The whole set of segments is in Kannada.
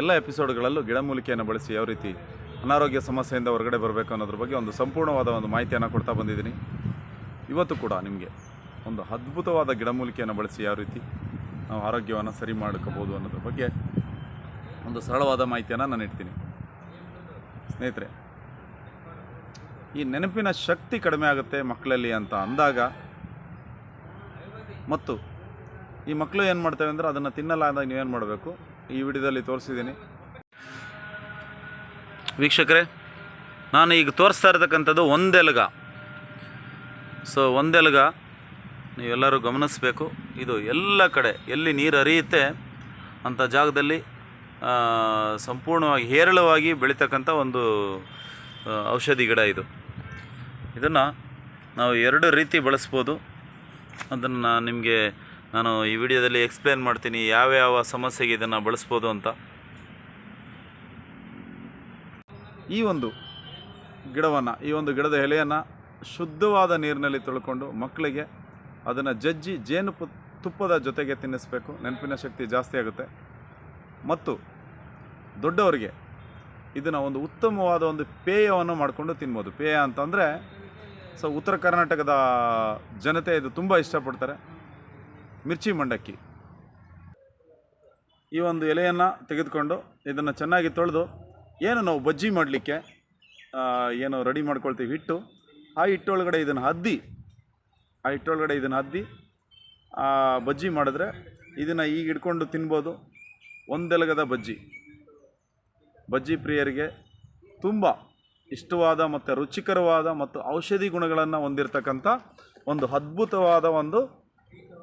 ಎಲ್ಲ ಎಪಿಸೋಡ್ಗಳಲ್ಲೂ ಗಿಡಮೂಲಿಕೆಯನ್ನು ಬಳಸಿ ಯಾವ ರೀತಿ ಅನಾರೋಗ್ಯ ಸಮಸ್ಯೆಯಿಂದ ಹೊರಗಡೆ ಬರಬೇಕು ಅನ್ನೋದ್ರ ಬಗ್ಗೆ ಒಂದು ಸಂಪೂರ್ಣವಾದ ಒಂದು ಮಾಹಿತಿಯನ್ನು ಕೊಡ್ತಾ ಬಂದಿದ್ದೀನಿ. ಇವತ್ತು ಕೂಡ ನಿಮಗೆ ಒಂದು ಅದ್ಭುತವಾದ ಗಿಡಮೂಲಿಕೆಯನ್ನು ಬಳಸಿ ಯಾವ ರೀತಿ ನಾವು ಆರೋಗ್ಯವನ್ನು ಸರಿ ಮಾಡ್ಕೋಬೋದು ಅನ್ನೋದ್ರ ಬಗ್ಗೆ ಒಂದು ಸರಳವಾದ ಮಾಹಿತಿಯನ್ನು ನಾನು ಇಡ್ತೀನಿ ಸ್ನೇಹಿತರೆ, ಈ ನೆನಪಿನ ಶಕ್ತಿ ಕಡಿಮೆ ಆಗುತ್ತೆ ಮಕ್ಕಳಲ್ಲಿ ಅಂತ ಅಂದಾಗ ಮತ್ತು ಈ ಮಕ್ಕಳು ಏನು ಮಾಡ್ತೇವೆ ಅಂದರೆ ಅದನ್ನು ತಿನ್ನಲ್ಲ ಅಂದಾಗ ನೀವೇನು ಮಾಡಬೇಕು? ಈ ವಿಡಿಯೋದಲ್ಲಿ ತೋರಿಸಿದ್ದೀನಿ. ವೀಕ್ಷಕರೇ, ನಾನು ಈಗ ತೋರಿಸ್ತಾ ಇರತಕ್ಕಂಥದ್ದು ಒಂದೆಲಗ. ಸೊ ಒಂದೆಲಗ ನೀವೆಲ್ಲರೂ ಗಮನಿಸಬೇಕು. ಇದು ಎಲ್ಲ ಕಡೆ ಎಲ್ಲಿ ನೀರು ಹರಿಯುತ್ತೆ ಅಂಥ ಜಾಗದಲ್ಲಿ ಸಂಪೂರ್ಣವಾಗಿ ಹೇರಳವಾಗಿ ಬೆಳೀತಕ್ಕಂಥ ಒಂದು ಔಷಧಿ ಗಿಡ ಇದು. ಇದನ್ನು ನಾವು ಎರಡು ರೀತಿ ಬಳಸ್ಬೋದು. ಅದನ್ನು ನಿಮಗೆ ನಾನು ಈ ವಿಡಿಯೋದಲ್ಲಿ ಎಕ್ಸ್ಪ್ಲೇನ್ ಮಾಡ್ತೀನಿ ಯಾವ್ಯಾವ ಸಮಸ್ಯೆಗೆ ಇದನ್ನು ಬಳಸ್ಬೋದು ಅಂತ. ಈ ಒಂದು ಗಿಡವನ್ನು, ಈ ಒಂದು ಗಿಡದ ಎಲೆಯನ್ನು ಶುದ್ಧವಾದ ನೀರಿನಲ್ಲಿ ತೊಳ್ಕೊಂಡು ಮಕ್ಕಳಿಗೆ ಅದನ್ನು ಜಜ್ಜಿ ಜೇನು ತುಪ್ಪದ ಜೊತೆಗೆ ತಿನ್ನಿಸ್ಬೇಕು. ನೆನಪಿನ ಶಕ್ತಿ ಜಾಸ್ತಿ ಆಗುತ್ತೆ. ಮತ್ತು ದೊಡ್ಡವರಿಗೆ ಇದನ್ನು ಒಂದು ಉತ್ತಮವಾದ ಒಂದು ಪೇಯವನ್ನು ಮಾಡಿಕೊಂಡು ತಿನ್ಬೋದು. ಪೇಯ ಅಂತಂದರೆ, ಸೊ ಉತ್ತರ ಕರ್ನಾಟಕದ ಜನತೆ ಇದು ತುಂಬ ಇಷ್ಟಪಡ್ತಾರೆ. ಮಿರ್ಚಿ ಮಂಡಕ್ಕಿ. ಈ ಒಂದು ಎಲೆಯನ್ನು ತೆಗೆದುಕೊಂಡು ಇದನ್ನು ಚೆನ್ನಾಗಿ ತೊಳೆದು ಏನು ನಾವು ಬಜ್ಜಿ ಮಾಡಲಿಕ್ಕೆ ಏನು ರೆಡಿ ಮಾಡ್ಕೊಳ್ತೀವಿ ಹಿಟ್ಟು, ಆ ಹಿಟ್ಟೊಳಗಡೆ ಇದನ್ನು ಹದ್ದಿ, ಆ ಹಿಟ್ಟೊಳಗಡೆ ಇದನ್ನು ಹದ್ದಿ ಬಜ್ಜಿ ಮಾಡಿದ್ರೆ ಇದನ್ನು ಈಗ ಇಟ್ಕೊಂಡು ತಿನ್ಬೋದು ಒಂದೆಲಗದ ಬಜ್ಜಿ. ಬಜ್ಜಿ ಪ್ರಿಯರಿಗೆ ತುಂಬ ಇಷ್ಟವಾದ ಮತ್ತು ರುಚಿಕರವಾದ ಮತ್ತು ಔಷಧಿ ಗುಣಗಳನ್ನು ಹೊಂದಿರತಕ್ಕಂಥ ಒಂದು ಅದ್ಭುತವಾದ ಒಂದು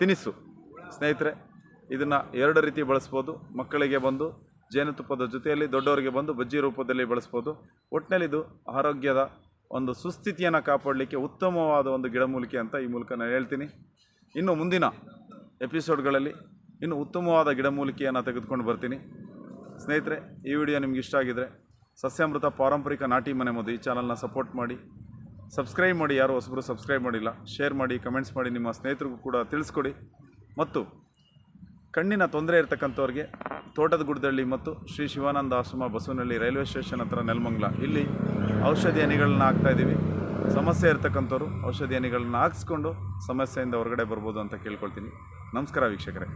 ತಿನಿಸು. ಸ್ನೇಹಿತರೆ, ಇದನ್ನು ಎರಡು ರೀತಿ ಬಳಸ್ಬೋದು. ಮಕ್ಕಳಿಗೆ ಬಂದು ಜೇನುತುಪ್ಪದ ಜೊತೆಯಲ್ಲಿ, ದೊಡ್ಡವರಿಗೆ ಬಂದು ಬಜ್ಜಿ ರೂಪದಲ್ಲಿ ಬಳಸ್ಬೋದು. ಒಟ್ಟಿನಲ್ಲಿ ಇದು ಆರೋಗ್ಯದ ಒಂದು ಸುಸ್ಥಿತಿಯನ್ನು ಕಾಪಾಡಲಿಕ್ಕೆ ಉತ್ತಮವಾದ ಒಂದು ಗಿಡಮೂಲಿಕೆ ಅಂತ ಈ ಮೂಲಕ ನಾನು ಹೇಳ್ತೀನಿ. ಇನ್ನು ಮುಂದಿನ ಎಪಿಸೋಡ್ಗಳಲ್ಲಿ ಇನ್ನು ಉತ್ತಮವಾದ ಗಿಡಮೂಲಿಕೆಯನ್ನು ತೆಗೆದುಕೊಂಡು ಬರ್ತೀನಿ. ಸ್ನೇಹಿತರೆ, ಈ ವಿಡಿಯೋ ನಿಮ್ಗೆ ಇಷ್ಟ ಆಗಿದರೆ ಸಸ್ಯಾಮೃತ ಪಾರಂಪರಿಕ ನಾಟಿ ಮನೆ ಮದ್ದು ಈ ಚಾನಲ್ನ ಸಪೋರ್ಟ್ ಮಾಡಿ. ಸಬ್ಸ್ಕ್ರೈಬ್ ಮಾಡಿ ಯಾರು ಹೊಸಬರು ಸಬ್ಸ್ಕ್ರೈಬ್ ಮಾಡಿಲ್ಲ, ಶೇರ್ ಮಾಡಿ, ಕಮೆಂಟ್ಸ್ ಮಾಡಿ ನಿಮ್ಮ ಸ್ನೇಹಿತರಿಗೂ ಕೂಡ ತಿಳಿಸ್ಕೊಡಿ. ಮತ್ತು ಕಣ್ಣಿನ ತೊಂದರೆ ಇರತಕ್ಕಂಥವ್ರಿಗೆ ತೋಟದ ಗುಡ್ದಳ್ಳಿ ಮತ್ತು ಶ್ರೀ ಶಿವಾನಂದ ಆಶ್ರಮ ಬಸವನಹಳ್ಳಿ ರೈಲ್ವೆ ಸ್ಟೇಷನ್ ಹತ್ರ ನೆಲಮಂಗ್ಲ. ಇಲ್ಲಿ ಔಷಧಿ ಹನಿಗಳನ್ನ ಹಾಕ್ತಾಯಿದ್ದೀವಿ ಸಮಸ್ಯೆ ಇರತಕ್ಕಂಥವ್ರು ಔಷಧಿ ಹನಿಗಳನ್ನ ಹಾಕ್ಸ್ಕೊಂಡು ಸಮಸ್ಯೆಯಿಂದ ಹೊರಗಡೆ ಬರ್ಬೋದು ಅಂತ ಕೇಳ್ಕೊಳ್ತೀನಿ. ನಮಸ್ಕಾರ ವೀಕ್ಷಕರೇ.